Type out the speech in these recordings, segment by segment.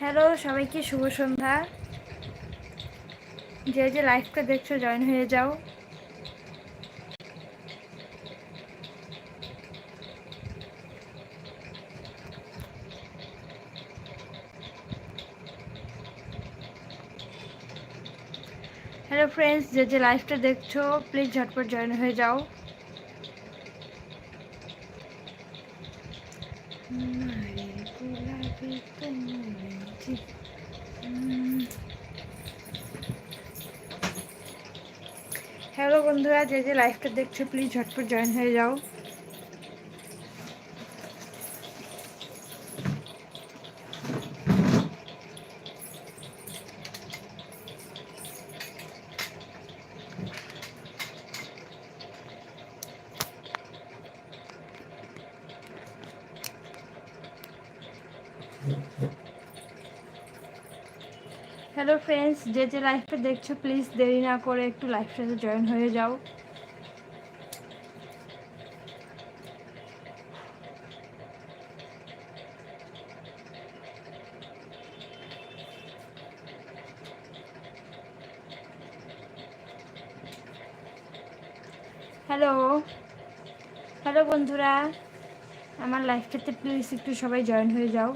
Hello, সবাইকে শুভ সন্ধ্যা। যে যে লাইভটা দেখছ, জয়েন হয়ে যাও। হ্যালো ফ্রেন্ডস যে যে লাইভটা দেখছ প্লিজ ঝটপট জয়েন হয়ে যাও হ্যালো বন্ধুরা যে যে লাইভটা দেখছ প্লিজ ঝটপট জয়েন হয়ে যাও হ্যালো ফ্রেন্ডস যে যে লাইভটা দেখছ প্লিজ দেরি না করে একটু লাইফটাতে জয়েন হয়ে যাও। হ্যালো হ্যালো বন্ধুরা। আমার লাইফটাতে প্লিজ একটু সবাই জয়েন হয়ে যাও।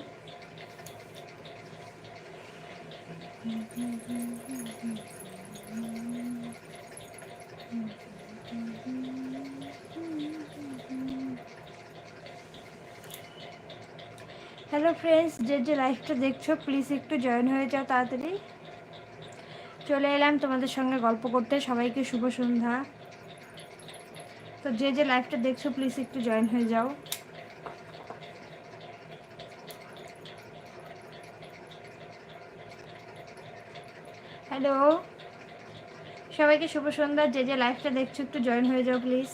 হ্যালো ফ্রেন্ডস যে যে লাইফটা দেখছ প্লিজ একটু জয়েন হয়ে যাও তাড়াতাড়ি। চলে এলাম তোমাদের সঙ্গে গল্প করতে। সবাইকে শুভ সন্ধ্যা। তো যে যে লাইফটা দেখছ প্লিজ একটু জয়েন হয়ে যাও। হ্যালো সবাইকে শুভ সন্ধ্যা। যে যে লাইভটা দেখছ, একটু জয়েন হয়ে যাও প্লিজ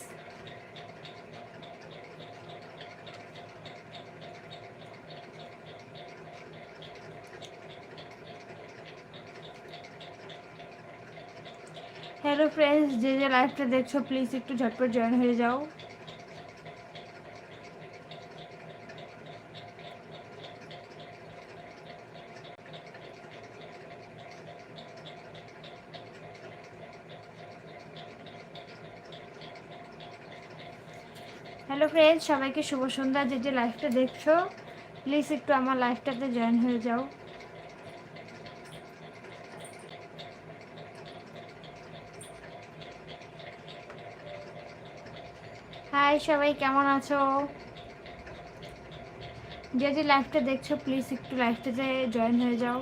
হ্যালো ফ্রেন্ডস যে যে লাইভটা দেখছ প্লিজ একটু ঝটপট জয়েন হয়ে যাও। হ্যালো ফ্রেন্ডস সবাইকে শুভ সন্ধ্যা, যে যে লাইভটা দেখছ প্লিজ একটু আমার লাইভটাতে জয়েন হয়ে যাও হাই সবাই কেমন আছো? যে যে লাইভটা দেখছ প্লিজ একটু লাইভটাতে জয়েন হয়ে যাও।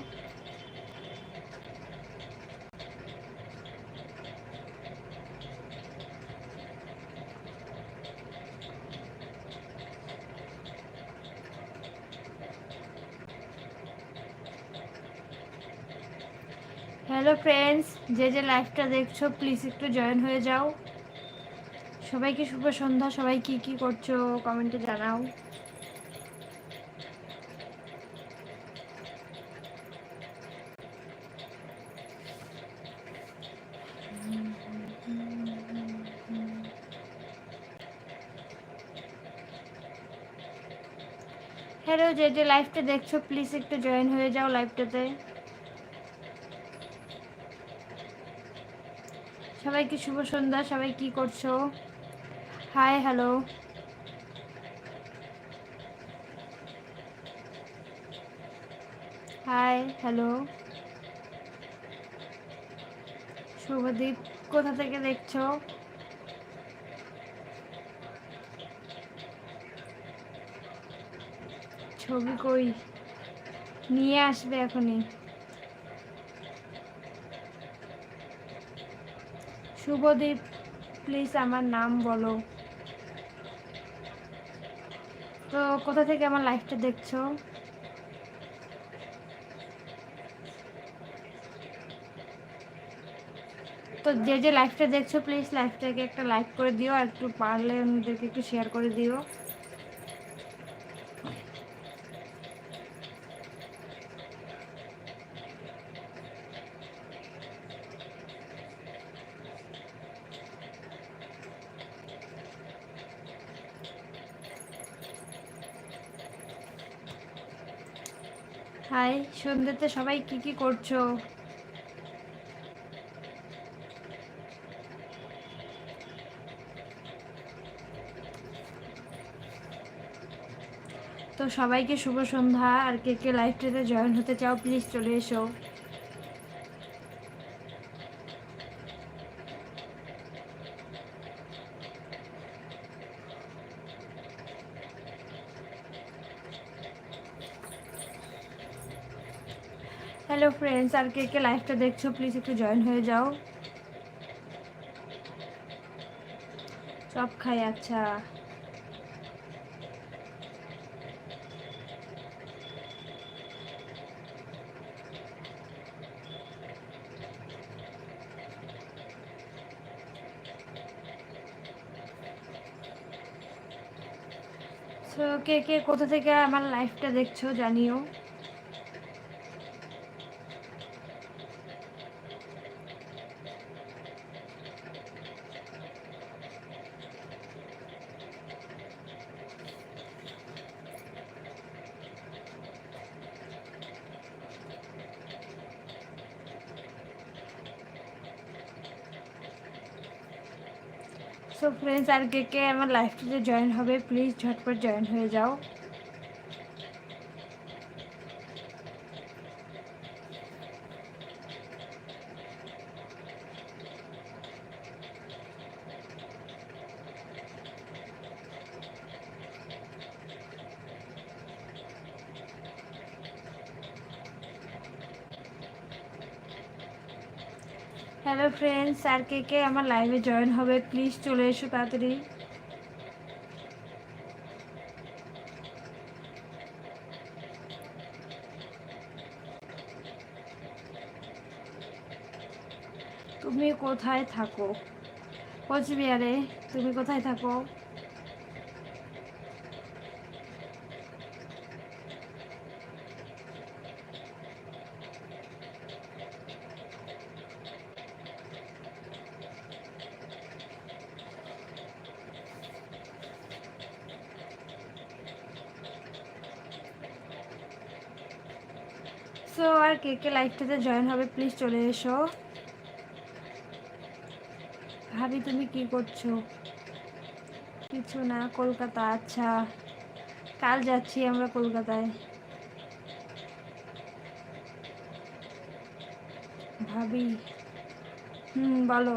হ্যালো ফ্রেন্ডস যে যে লাইভটা দেখছ প্লিজ একটু জয়েন হয়ে যাও। সবাইকে শুভ সন্ধ্যা। সবাই কি কি করছ? কমেন্টে জানাও। হ্যালো যে যে লাইভটা দেখছ? প্লিজ একটু জয়েন হয়ে যাও লাইভটাতে সবাইকে শুভ সন্ধ্যা। সবাই কি করছ? Hi hello hi hello Subhadeep, কোথা থেকে দেখছ? ছবি কই? নিয়ে আসবে এখনই। শুভদীপ প্লিজ আমার নাম বলো। তো কোথা থেকে আমার লাইফটা দেখছ? তো যে যে লাইফটা দেখছ প্লিজ লাইফটাকে একটা লাইক করে দিও আর একটু পারলে অন্যদেরকে একটু শেয়ার করে দিও। হাই, সন্ধ্যেতে সবাই কি কি করছ? তো সবাইকে শুভ সন্ধ্যা। আর কে কে লাইভটাতে জয়েন হতে চাও প্লিজ চলে এসো হ্যালো ফ্রেন্ডস আর কে কে লাইভটা দেখছ প্লিজ একটু জয়েন হয়ে যাও। সব খাই আচ্ছা। কে কে কোথা থেকে আমার লাইফটা দেখছ, জানিও। সো আর কে কে আমার লাইফটাতে জয়েন হবে প্লিজ ঝটপট জয়েন হয়ে যাও। হ্যালো ফ্রেন্ডস আর কে কে আমার লাইভে জয়েন হবে প্লিজ চলে এসো তাড়াতাড়ি। তুমি কোথায় থাকো? কোচবিহারে, তুমি কোথায় থাকো? সো আর কে কে লাইভটাতে জয়েন হবে প্লিজ চলে এসো। ভাবি, তুমি কি করছ? কিছু না, কলকাতা আচ্ছা। কাল যাচ্ছি আমরা কলকাতায়। ভাবি, হুম, বলো।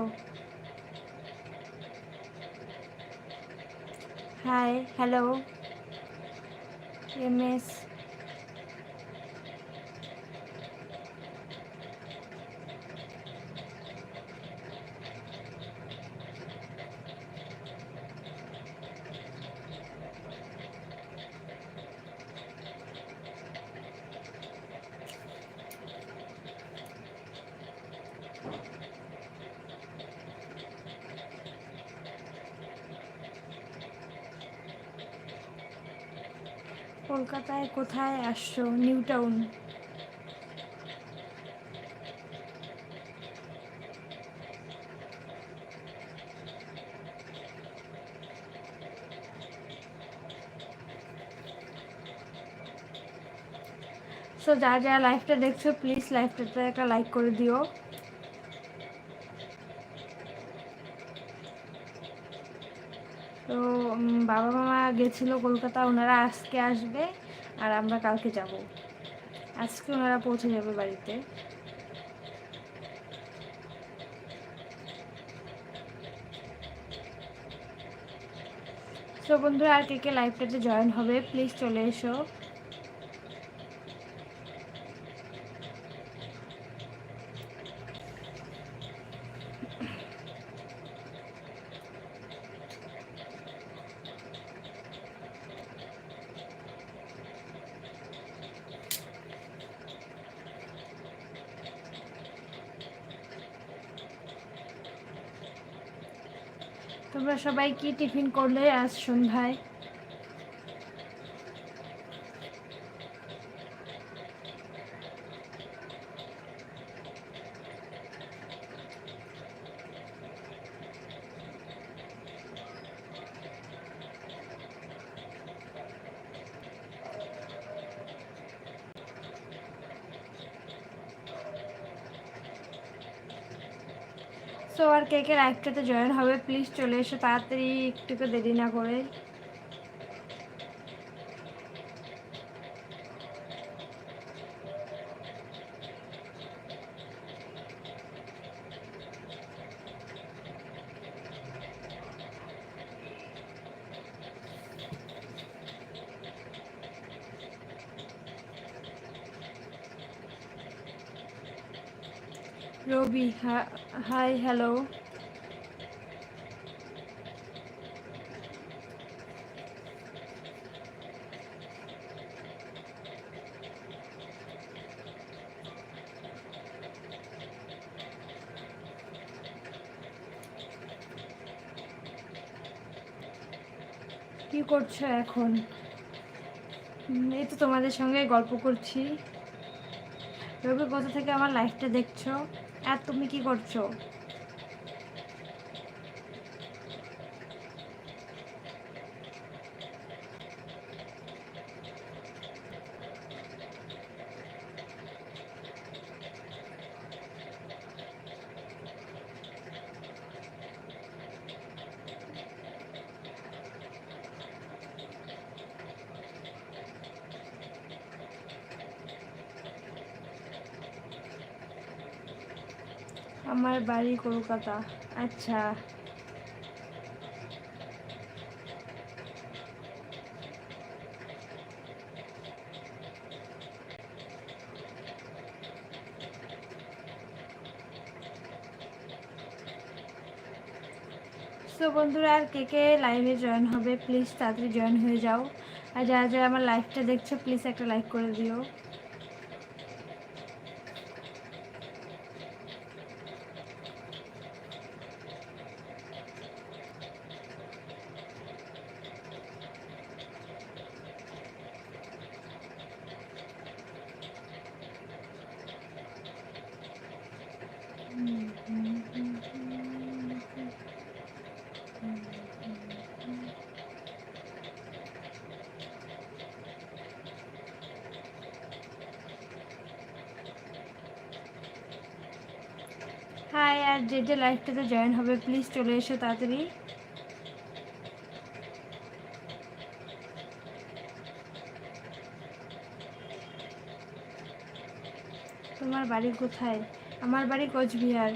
হাই হ্যালো এম এস কলকাতায় কোথায় আসছো? নিউ টাউন সো যা যা লাইভটা দেখছ প্লিজ লাইভটাতে একটা লাইক করে দিও। গেছিল কলকাতা, ওনারা আজকে আসবে আর আমরা কালকে যাব। আজকে ওনারা পৌঁছে যাবে বাড়িতে। তো বন্ধুরা, আর কে কে লাইভটাতে জয়েন হবে প্লিজ চলে এসো তোমরা সবাই কি টিফিন করলে আজ সন্ধ্যায় সো আর কে কে লাইভটাতে জয়েন হবে প্লিজ চলে এসো তাড়াতাড়ি, একটুকু দেরি না করে। রবি হাই হ্যালো কি করছ এখন? এই তো তোমাদের সঙ্গে গল্প করছি। রবি, কোথা থেকে আমার লাইফটা দেখছ? আর তুমি কি করছ আমার বাড়ি কলকাতা। আচ্ছা। তো বন্ধুরা, আর কে কে লাইভে জয়েন হবে প্লিজ তাড়াতাড়ি জয়েন হয়ে যাও। আর যারা যারা আমার লাইভটা দেখছ প্লিজ একটা লাইক করে দিও। হাই আর যে যে লাইভটাতে জয়েন হবে প্লিজ চলে এসো তাড়াতাড়ি। তোমার বাড়ি কোথায়? আমার বাড়ি কোচবিহার।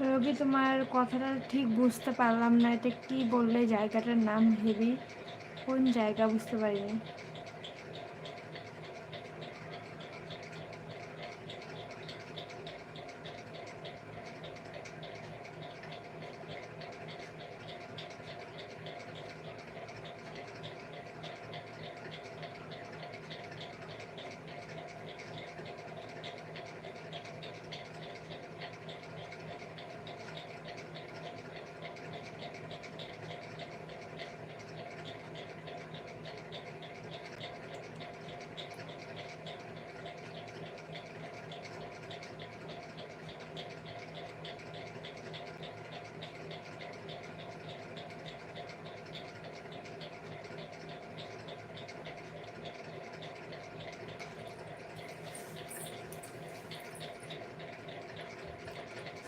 রবি তোমার কথাটা ঠিক বুঝতে পারলাম না, এটা কি বললে? জায়গাটার নাম ভেবি কোন জায়গা বুঝতে পারিনি।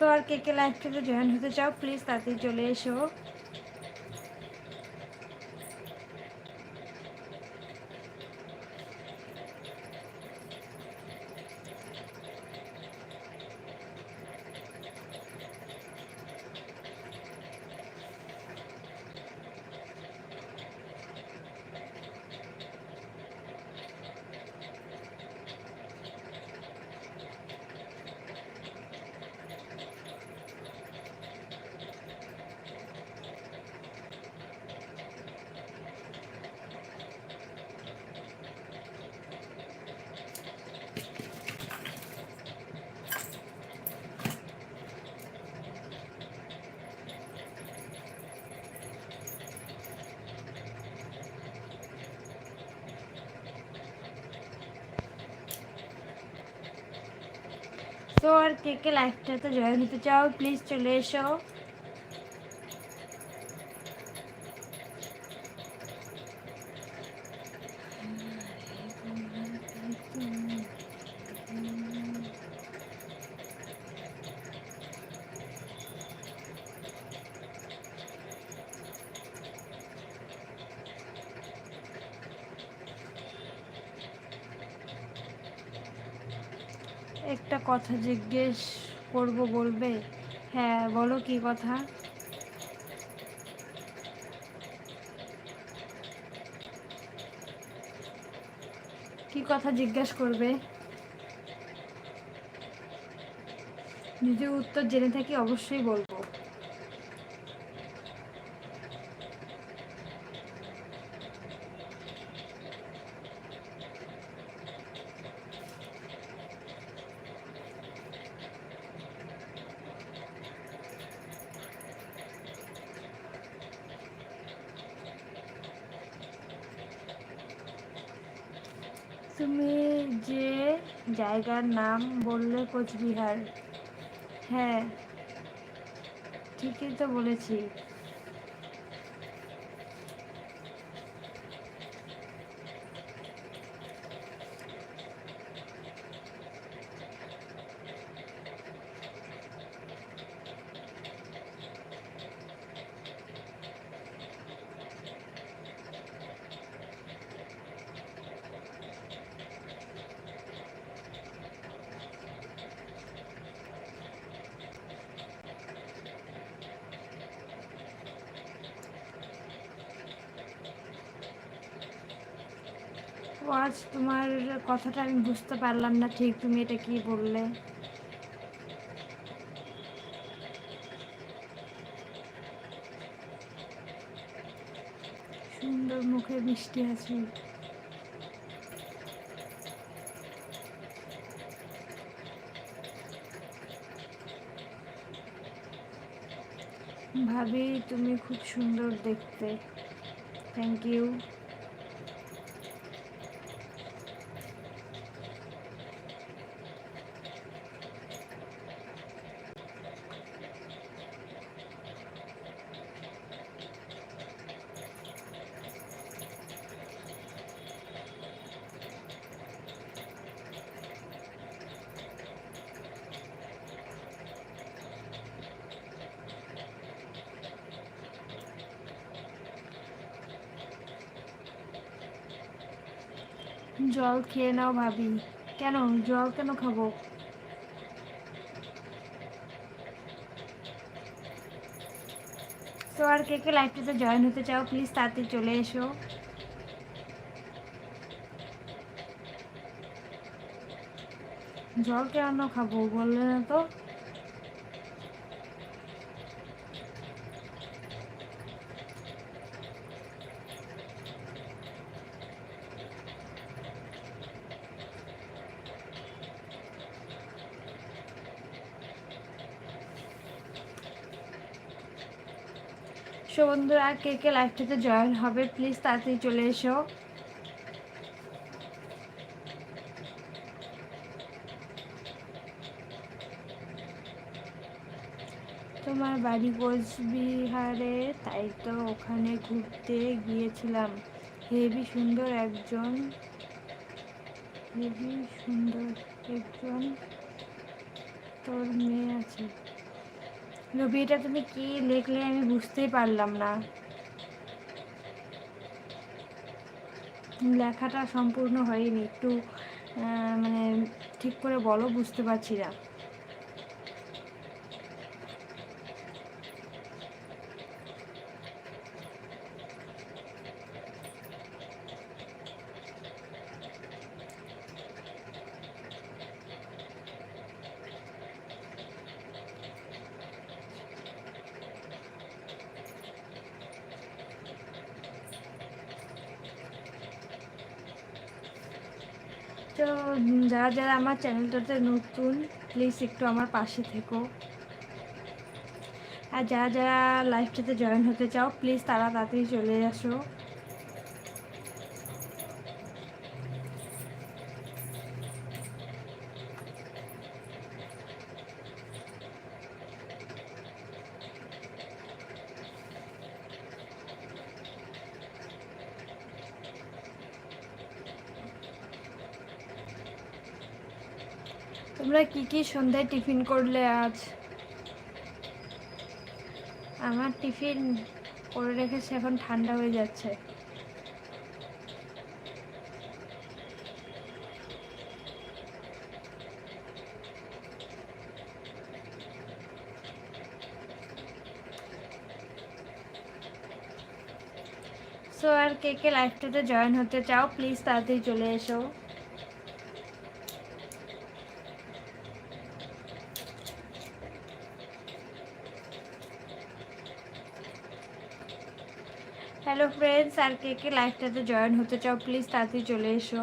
তো আর কে কে লাইভটাতে জয়েন হতে চাও প্লিজ তাড়াতাড়ি চলে এসো। তো আর কে কে লাইফটাতে জয়েন হতে চাও প্লিজ চলে এসো একটা কথা জিজ্ঞেস করব বলবে? হ্যাঁ বলো কি কথা? কি কথা জিজ্ঞেস করবে? নিজের উত্তর জেনে থাকি অবশ্যই বলব। তুমি যে জায়গার নাম বললে কোচবিহার। হ্যাঁ ঠিকই তো বলেছি। আজ তোমার কথাটা আমি বুঝতে পারলাম না, ঠিক তুমি এটা কি বললে? সুন্দর মুখে মিষ্টি আছে ভাবি, তুমি খুব সুন্দর দেখতে। থ্যাংক ইউ জল খেয়ে নাও ভাবি। কেন? জল কেন খাব? তো আর কে কে লাইফটাতে জয়েন হতে চাও প্লিজ তাড়াতাড়ি চলে এসো। জল কেন খাব বললে না তো? সো বন্ধুরা, কে কে লাইভটাতে জয়েন হবে প্লিজ তাড়াতাড়ি চলে এসো। তোমার বাড়ি কোচবিহারে, তাই তো ওখানে ঘুরতে গিয়েছিলাম। হেভি সুন্দর একজন, হেভি সুন্দর একজন তোর মেয়ে আছে। রবি এটা তুমি কি লিখলে আমি বুঝতেই পারলাম না। লেখাটা সম্পূর্ণ হয়নি, একটু মানে ঠিক করে বলো, বুঝতে পারছি না তো যারা যারা আমার চ্যানেলটাতে নতুন প্লিজ একটু আমার পাশে থেকো। আর যারা যারা লাইফটাতে জয়েন হতে চাও প্লিজ তারা তাড়াতাড়ি চলে আসো। তোমরা কি কি সন্ধ্যায় টিফিন করলে আজ? আমার টিফিন করে রেখেছে, এখন ঠান্ডা হয়ে যাচ্ছে। সো আর কে কে লাইফটাতে জয়েন হতে চাও প্লিজ তাড়াতাড়ি চলে এসো হ্যালো ফ্রেন্ডস আর কে কে লাইফটাতে জয়েন হতে চাও প্লিজ তাড়াতাড়ি চলে এসো।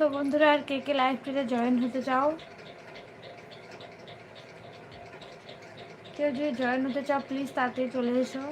তো বন্ধুরা, আর কে কে লাইভটিতে জয়েন হতে চাও? কেউ যদি জয়েন হতে চাও প্লিজ তাড়াতাড়ি চলে এসো।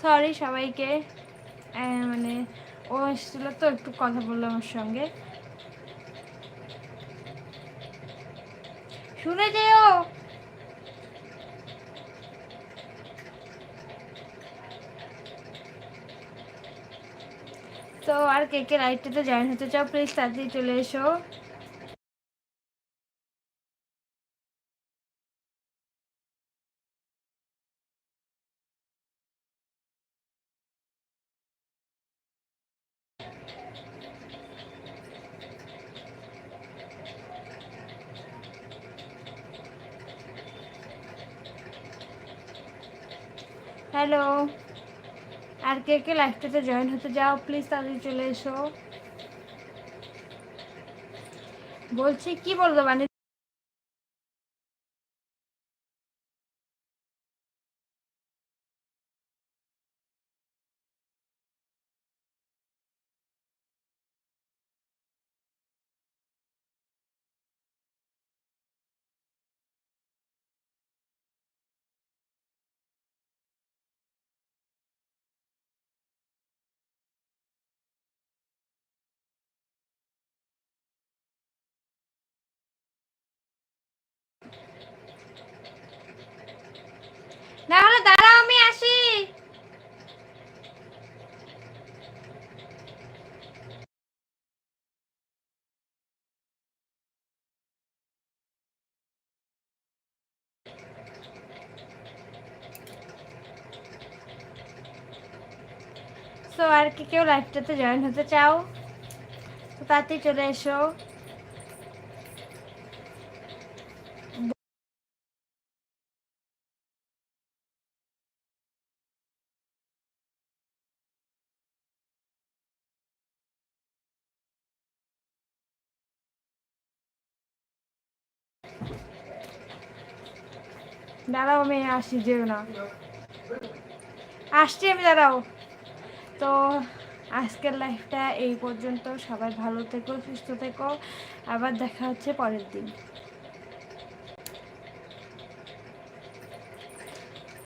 সরি সবাইকে। মানে ও এসেছিল তো, একটু কথা বলল আমার সঙ্গে। শুনে যেও। তো আর কে কে লাইভটাতে জয়েন হতে চাও প্লিজ তাড়াতাড়ি চলে এসো। কে কে লাইভটাতে জয়েন হতে যাও প্লিজ তাড়াতাড়ি চলে এসো। বলছি কি বলব মানে না হলে দাঁড়াও আমি আসি সো আর কি কেউ লাইভটাতে জয়েন হতে চাও, তো তাড়াতাড়ি চলে এসো। দাঁড়াও, আমি আসি, যেও না। আসছি আমি, দাঁড়াও। তো আজকের লাইফটা এই পর্যন্ত। সবাই ভালো থেকো, সুস্থ থেকো। আবার দেখা হচ্ছে পরের দিন।